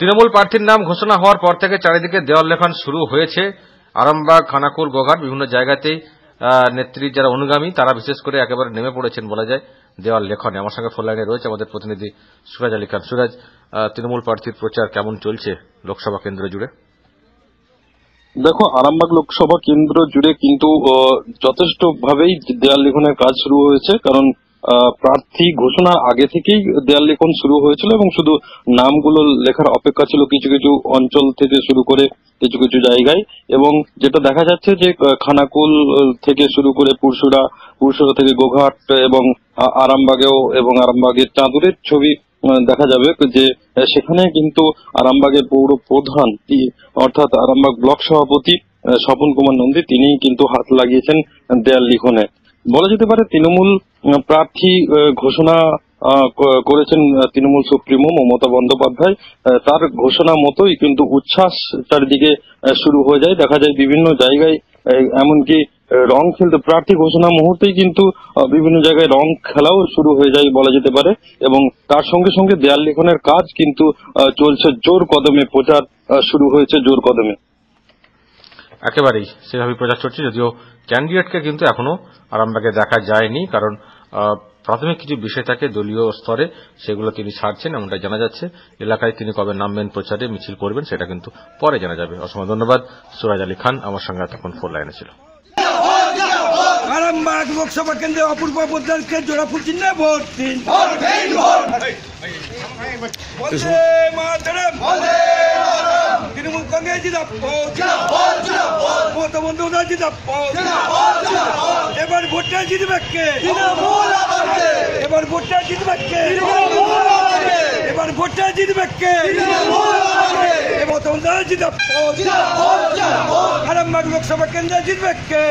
তৃণমূল প্রার্থীর নাম ঘোষণা হওয়ার পর থেকে চারিদিকে দেওয়াল লেখন শুরু হয়েছে। আরামবাগ খানাকুল গোঘাট বিভিন্ন জায়গাতেই নেত্রী যারা অনুগামী তারা বিশেষ করে একেবারে নেমে পড়েছেন বলা যায় দেওয়াল লেখনে। আমার সঙ্গে ফোন লাইনে রয়েছে আমাদের প্রতিনিধি সুরাজ আলী খান। সুরাজ তৃণমূল প্রার্থীর প্রচার কেমন চলছে লোকসভা কেন্দ্র জুড়ে? দেখো আরামবাগ লোকসভা কেন্দ্র জুড়ে কিন্তু আহ, যথেষ্টভাবেই দেয়াল লেখনের কাজ শুরু হয়েছে। কারণ প্রার্থী ঘোষণার আগে থেকেই দেয়াল লিখন শুরু হয়েছিল এবং শুধু নামগুলো লেখার অপেক্ষা ছিল কিছু কিছু অঞ্চল থেকে শুরু করে কিছু কিছু জায়গায়। এবং যেটা দেখা যাচ্ছে যে খানাকুল থেকে শুরু করে পুরসুরা পুরসুরা থেকে গোঘাট এবং আরামবাগেও এবং আরামবাগের চাঁদুরের ছবি দেখা যাবে যে সেখানে কিন্তু আরামবাগের পৌর প্রধান অর্থাৎ আরামবাগ ব্লক সভাপতি স্বপন কুমার নন্দী, তিনিই কিন্তু হাত লাগিয়েছেন দেয়াল লিখনে। বলা যেতে পারে তৃণমূল প্রার্থী ঘোষণা করেছেন তৃণমূল সুপ্রিমো মমতা বন্দ্যোপাধ্যায়। তার ঘোষণা মতোই কিন্তু উচ্ছ্বাস চারিদিকে শুরু হয়ে যায়। দেখা যায় বিভিন্ন জায়গায় এমনকি রং খেলতে প্রার্থী ঘোষণা মুহূর্তেই কিন্তু বিভিন্ন জায়গায় রং খেলাও শুরু হয়ে যায় বলা যেতে পারে। এবং তার সঙ্গে সঙ্গে দেয়াল লিখনের কাজ কিন্তু চলছে জোর কদমে প্রচার শুরু হয়েছে জোর কদমে। একেবারেই সেভাবে প্রচার চলছে যদিও ক্যান্ডিডেটকে কিন্তু এখনও আরামবাগে দেখা যায়নি কারণ প্রাথমিক কিছু বিষয় থাকে দলীয় স্তরে সেগুলো তিনি ছাড়ছেন এমনটা জানা যাচ্ছে। এলাকায় তিনি কবে নামবেন প্রচারে মিছিল করবেন সেটা কিন্তু পরে জানা যাবে। অসংখ্য ধন্যবাদ সুরাজ আলী খান আমার সঙ্গে তখন ফোন লাইনে ছিল। আরামবাগ লোকসভা কেন্দ্রে অপূর্ব পোদ্দারকে জোড়া ফুল চিহ্নে ভোট দিন। তৃণমূল কংগ্রেস জিন্দাবাদ মমতা বন্দ্যোপাধ্যায় জিতা এবার ভোটটা জিতবে কে? এবার ভোটটা জিতবে কে? এবার ভোটটা জিতবে কে? বন্দ্যোপাধ্যায় আরামবাগ লোকসভা কেন্দ্রে জিতবে কে?